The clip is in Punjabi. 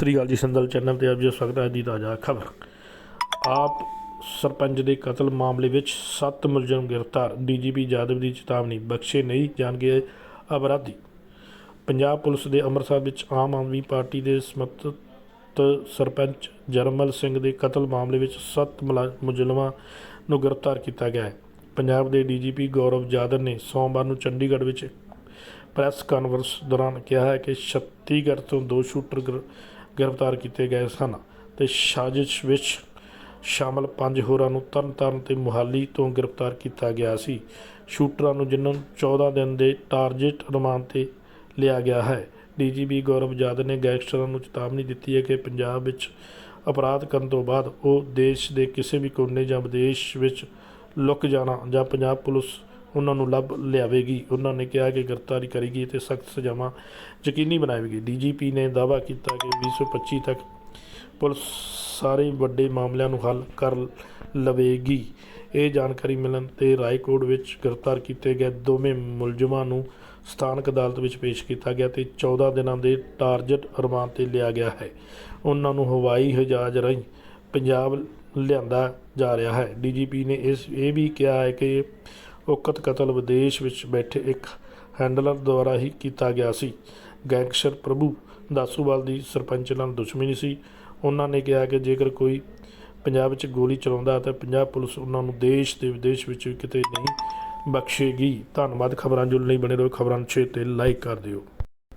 ਸ੍ਰੀ ਅਕਾਲ ਜੀ, ਸੰਦਲ ਚੈਨਲ ਤੇ ਆਪ ਜੀ ਦਾ ਹੈ ਦੀ ਤਾਜ਼ਾ ਖਬਰ। ਆਪ ਸਰਪੰਚ ਦੇ ਕਤਲ ਮਾਮਲੇ ਵਿੱਚ 7 ਮੁਲਜ਼ਮ ਗ੍ਰਿਫਤਾਰ, ਡੀਜੀਪੀ ਜਾਦਵ ਦੀ ਚੇਤਾਵਨੀ, ਬਖਸ਼ੇ ਨਹੀਂ ਜਾਣਗੇ ਅਪਰਾਧੀ। ਪੰਜਾਬ ਪੁਲਿਸ ਦੇ ਅੰਮ੍ਰਿਤਸਰ ਵਿੱਚ ਆਮ ਆਦਮੀ ਪਾਰਟੀ ਦੇ ਸਮਰਥਿਤ ਸਰਪੰਚ ਜਰਮਲ ਸਿੰਘ ਦੇ ਕਤਲ ਮਾਮਲੇ ਵਿੱਚ 7 ਮੁਲਜ਼ਮਾਂ ਨੂੰ ਗ੍ਰਿਫਤਾਰ ਕੀਤਾ ਗਿਆ ਹੈ। ਪੰਜਾਬ ਦੇ ਡੀਜੀਪੀ ਗੌਰਵ ਜਾਦਵ ਨੇ ਸੋਮਵਾਰ ਨੂੰ ਚੰਡੀਗੜ੍ਹ ਵਿੱਚ ਪ੍ਰੈਸ ਕਾਨਫਰੰਸ ਦੌਰਾਨ ਕਿਹਾ ਹੈ ਕਿ ਛੱਤੀਗੜ੍ਹ ਤੋਂ ਦੋ ਸ਼ੂਟਰ ਗ੍ਰਿ- ਗ੍ਰਿਫਤਾਰ ਕੀਤੇ ਗਏ ਸਨ ਤੇ ਸਾਜ਼ਿਸ਼ ਵਿੱਚ ਸ਼ਾਮਲ ਪੰਜ ਹੋਰਾਂ ਨੂੰ ਤਰਨਤਾਰਨ ਤੇ ਮੁਹਾਲੀ ਤੋਂ ਗ੍ਰਿਫਤਾਰ ਕੀਤਾ ਗਿਆ ਸੀ। ਸ਼ੂਟਰਾਂ ਨੂੰ ਜਿਨ੍ਹਾਂ ਨੂੰ 14 ਦਿਨ ਦੇ ਟਾਰਗੇਟ ਰਿਮਾਂਡ ਤੇ ਲਿਆ ਗਿਆ ਹੈ। ਡੀਜੀਪੀ ਗੌਰਵ ਜਾਦਵ ਨੇ ਗੈਂਗਸਟਰਾਂ ਨੂੰ ਚੇਤਾਵਨੀ ਦਿੱਤੀ ਹੈ ਕਿ ਪੰਜਾਬ ਵਿੱਚ ਅਪਰਾਧ ਕਰਨ ਤੋਂ ਬਾਅਦ ਉਹ ਦੇਸ਼ ਦੇ ਕਿਸੇ ਵੀ ਕੋਨੇ ਜਾਂ ਵਿਦੇਸ਼ ਵਿੱਚ ਲੁਕ ਜਾਣਾ ਜਾਂ ਪੰਜਾਬ ਪੁਲਿਸ ਉਹਨਾਂ ਨੂੰ ਲੱਭ ਲਿਆਵੇਗੀ। ਉਹਨਾਂ ਨੇ ਕਿਹਾ ਕਿ ਗ੍ਰਿਫਤਾਰੀ ਕਰੇਗੀ ਤੇ ਸਖਤ ਸਜ਼ਾਵਾਂ ਯਕੀਨੀ ਬਣਾਵੇਗੀ। ਡੀਜੀਪੀ ਨੇ ਦਾਅਵਾ ਕੀਤਾ ਕਿ 2025 ਤੱਕ ਪੁਲਿਸ ਸਾਰੇ ਵੱਡੇ ਮਾਮਲਿਆਂ ਨੂੰ ਹੱਲ ਕਰ ਲਵੇਗੀ। ਇਹ ਜਾਣਕਾਰੀ ਮਿਲਣ ਤੇ ਰਾਏਕੋਟ ਵਿੱਚ ਗ੍ਰਿਫਤਾਰ ਕੀਤੇ ਗਏ ਦੋਵੇਂ ਮੁਲਜ਼ਮਾਂ ਨੂੰ ਸਥਾਨਕ ਅਦਾਲਤ ਵਿੱਚ ਪੇਸ਼ ਕੀਤਾ ਗਿਆ ਤੇ 14 ਦਿਨਾਂ ਦੇ ਟਾਰਗੇਟ ਰਿਮਾਂਡ ਤੇ ਲਿਆ ਗਿਆ ਹੈ। ਉਹਨਾਂ ਨੂੰ ਹਵਾਈ ਹਜ਼ਾਜ਼ ਰਾਹੀਂ ਪੰਜਾਬ ਲਿਆਂਦਾ ਜਾ ਰਿਹਾ ਹੈ। ਡੀਜੀਪੀ ਨੇ ਇਸ, ਇਹ ਵੀ ਕਿਹਾ ਹੈ ਕਿ ਉਕਤ ਕਤਲ ਵਿਦੇਸ਼ ਵਿੱਚ ਬੈਠੇ ਇੱਕ ਹੈਂਡਲਰ ਦੁਆਰਾ ਹੀ ਕੀਤਾ ਗਿਆ ਸੀ। ਗੈਂਗਸਟਰ ਪ੍ਰਭੂ ਦਾਸੂਵਾਲ ਦੀ ਸਰਪੰਚ ਨਾਲ ਦੁਸ਼ਮਣੀ ਸੀ। ਉਹਨਾਂ ਨੇ ਕਿਹਾ ਕਿ ਜੇਕਰ ਕੋਈ ਪੰਜਾਬ ਵਿੱਚ ਗੋਲੀ ਚਲਾਉਂਦਾ ਤਾਂ ਪੰਜਾਬ ਪੁਲਿਸ ਉਹਨਾਂ ਨੂੰ ਦੇਸ਼ ਤੇ ਵਿਦੇਸ਼ ਵਿੱਚ ਕਿਤੇ ਨਹੀਂ ਬਖਸ਼ੇਗੀ। ਧੰਨਵਾਦ। ਖਬਰਾਂ ਜੁੜਨ ਲਈ ਬਣੇ ਰਹੋ। ਖਬਰਾਂ ਨੂੰ ਛੇ ਤੇ ਲਾਈਕ ਕਰ ਦਿਓ।